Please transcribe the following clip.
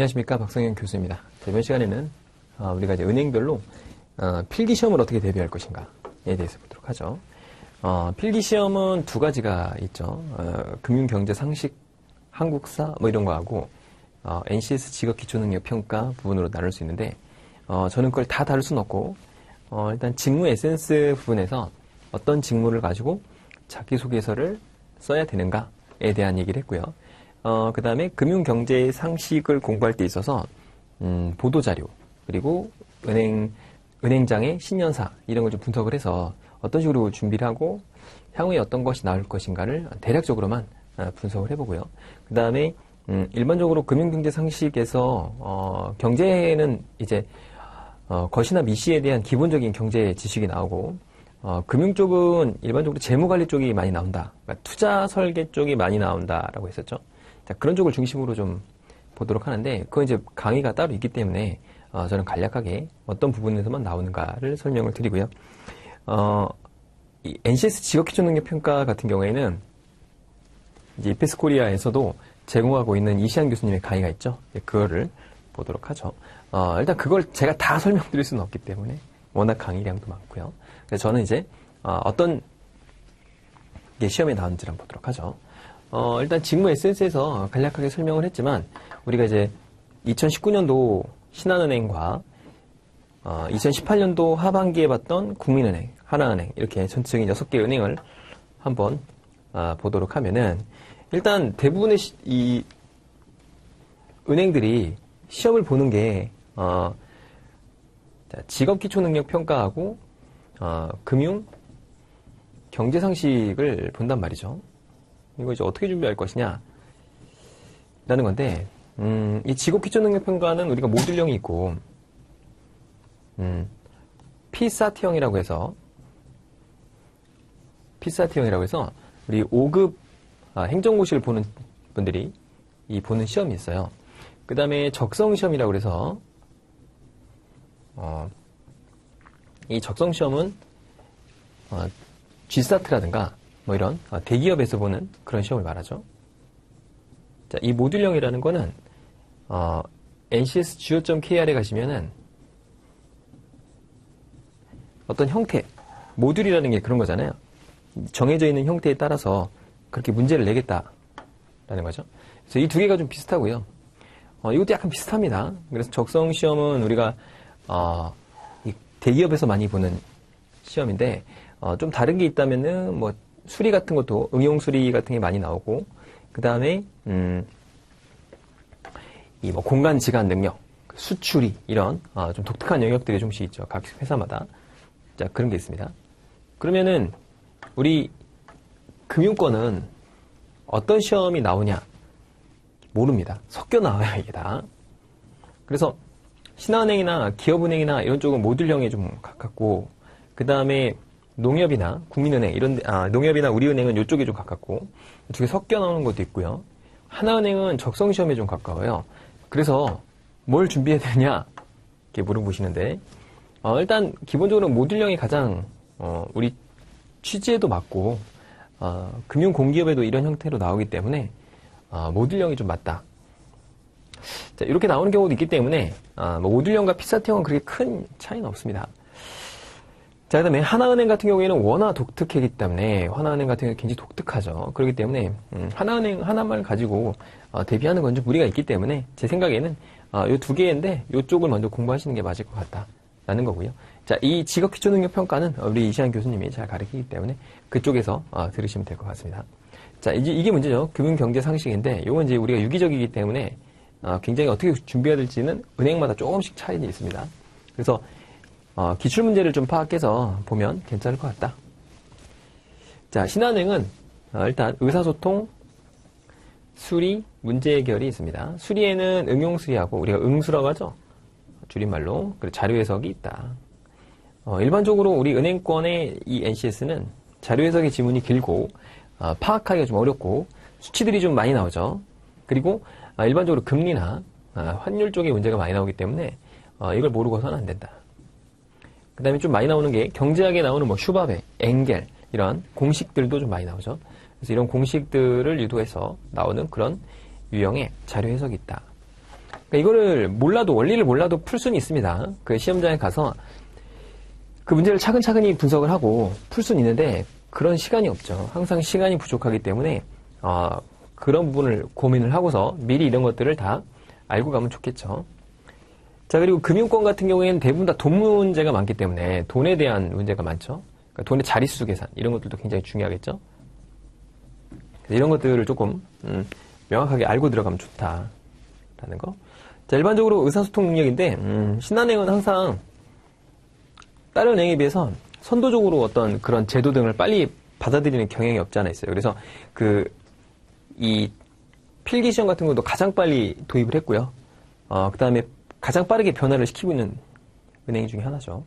안녕하십니까 박성현 교수입니다. 이번 시간에는 어, 우리가 이제 은행별로 어, 필기 시험을 어떻게 대비할 것인가에 대해서 보도록 하죠. 어, 필기 시험은 두 가지가 있죠. 금융 경제 상식, 한국사 뭐 이런 거하고 NCS 직업 기초능력 평가 부분으로 나눌 수 있는데 저는 그걸 다 다룰 수는 없고 일단 직무 에센스 부분에서 어떤 직무를 가지고 자기소개서를 써야 되는가에 대한 얘기를 했고요. 어, 그 다음에 금융경제 상식을 공부할 때 있어서, 음, 보도자료, 그리고 은행, 은행장의 신년사, 이런 걸 좀 분석을 해서 어떤 식으로 준비를 하고, 향후에 어떤 것이 나올 것인가를 대략적으로만 어, 분석을 해보고요. 그 다음에, 음, 일반적으로 금융경제 상식에서, 어, 경제는 이제, 어, 것이나 미시에 대한 기본적인 경제 지식이 나오고, 어, 금융 쪽은 일반적으로 재무 관리 쪽이 많이 나온다. 그러니까 투자 설계 쪽이 많이 나온다라고 했었죠. 자, 그런 쪽을 중심으로 좀 보도록 하는데, 그건 이제 강의가 따로 있기 때문에, 어, 저는 간략하게 어떤 부분에서만 나오는가를 설명을 드리고요. 어, NCS 직업기초 능력 평가 같은 경우에는, 이제 이페스 코리아에서도 제공하고 있는 이시안 교수님의 강의가 있죠. 그거를 보도록 하죠. 어, 일단 그걸 제가 다 설명드릴 수는 없기 때문에, 워낙 강의량도 많고요. 그래서 저는 이제, 어, 떤게 시험에 한번 보도록 하죠. 어, 일단 직무 에센스에서 간략하게 설명을 했지만 우리가 이제 2019년도 신한은행과 어, 2018년도 하반기에 봤던 국민은행, 하나은행 이렇게 전체적인 6개 은행을 한번 어, 보도록 하면은 일단 대부분의 시, 이 은행들이 시험을 보는 게 어, 직업기초능력 평가하고 어, 금융 경제상식을 본단 말이죠. 이거 이제 어떻게 준비할 것이냐 라는 건데 음, 이 직업기초능력 평가는 우리가 모듈형이 있고 음, 피사티형이라고 해서 피사티형이라고 해서 우리 5급 아, 행정고시를 보는 분들이 이 보는 시험이 있어요. 그 다음에 적성시험이라고 해서 어, 이 적성시험은 어, G사트라든가 뭐 이런 어, 대기업에서 보는 그런 시험을 말하죠. 자, 이 모듈형이라는 거는 어, NCS 주요.kr에 가시면은 어떤 형태, 모듈이라는 게 그런 거잖아요. 정해져 있는 형태에 따라서 그렇게 문제를 내겠다라는 거죠. 그래서 이 두 개가 좀 비슷하고요. 어, 이것도 약간 비슷합니다. 그래서 적성 시험은 우리가 어, 대기업에서 많이 보는 시험인데 어, 좀 다른 게 있다면은 뭐 수리 같은 것도 응용 수리 같은 게 많이 나오고 그 다음에 음, 이 뭐 공간 지간 능력, 수출이 이런 어, 좀 독특한 영역들이 좀씩 있죠. 각 회사마다 자 그런 게 있습니다. 그러면은 우리 금융권은 어떤 시험이 나오냐 모릅니다. 섞여 나와요 이게 다. 그래서 신한은행이나 기업은행이나 이런 쪽은 모듈형에 좀 가깝고 그 다음에 농협이나 국민은행 이런 아, 농협이나 우리은행은 이쪽에 좀 가깝고 이쪽에 섞여 나오는 것도 있고요. 하나은행은 적성 시험에 좀 가까워요. 그래서 뭘 준비해야 되냐 이렇게 물어보시는데 어, 일단 기본적으로 모듈형이 가장 어, 우리 취지에도 맞고 어, 금융 공기업에도 이런 형태로 나오기 때문에 어, 모듈형이 좀 맞다. 자, 이렇게 나오는 경우도 있기 때문에 아, 뭐 모듈형과 피사형은 그렇게 큰 차이는 없습니다. 자, 그 다음에 하나은행 같은 경우에는 워낙 독특하기 때문에, 하나은행 같은 경우는 굉장히 독특하죠. 그렇기 때문에, 음, 하나은행 하나만 가지고, 어, 대비하는 건 좀 무리가 있기 때문에, 제 생각에는, 어, 요두 개인데, 요쪽을 먼저 공부하시는 게 맞을 것 같다. 라는 거고요. 자, 이 직업 기초 능력 평가는 우리 이시안 교수님이 잘 가르치기 때문에, 그쪽에서, 어, 들으시면 될 것 같습니다. 자, 이제 이게 문제죠. 금융 경제 상식인데, 요건 이제 우리가 유기적이기 때문에, 어, 굉장히 어떻게 준비해야 될지는 은행마다 조금씩 차이는 있습니다. 그래서, 어, 기출 문제를 좀 파악해서 보면 괜찮을 것 같다. 자, 신한은행은 어, 일단 의사소통, 수리, 문제 해결이 있습니다. 수리에는 응용 수리하고 우리가 응수라고 하죠. 줄임말로 그리고 자료 해석이 있다. 어, 일반적으로 우리 은행권의 이 NCS는 자료 해석의 지문이 길고 어, 파악하기가 좀 어렵고 수치들이 좀 많이 나오죠. 그리고 어, 일반적으로 금리나 어, 환율 쪽에 문제가 많이 나오기 때문에 어, 이걸 모르고서는 안 된다. 그 다음에 좀 많이 나오는 게 경제학에 나오는 뭐 슈바베, 엥겔 이런 공식들도 좀 많이 나오죠. 그래서 이런 공식들을 유도해서 나오는 그런 유형의 자료 해석이 있다. 그러니까 이거를 몰라도 원리를 몰라도 풀 수는 있습니다. 그 시험장에 가서 그 문제를 차근차근히 분석을 하고 풀 수는 있는데 그런 시간이 없죠. 항상 시간이 부족하기 때문에 어, 그런 부분을 고민을 하고서 미리 이런 것들을 다 알고 가면 좋겠죠. 자 그리고 금융권 같은 경우에는 대부분 다 돈 문제가 많기 때문에 돈에 대한 문제가 많죠. 그러니까 돈의 자릿수 계산 이런 것들도 굉장히 중요하겠죠. 이런 것들을 조금 음, 명확하게 알고 들어가면 좋다라는 거. 자 일반적으로 의사소통 능력인데 음, 신한은행은 항상 다른 은행에 비해서 선도적으로 어떤 그런 제도 등을 빨리 받아들이는 경향이 없지 않아 있어요. 그래서 그 이 필기 시험 같은 것도 가장 빨리 도입을 했고요. 어, 그 다음에 가장 빠르게 변화를 시키고 있는 은행 중에 하나죠.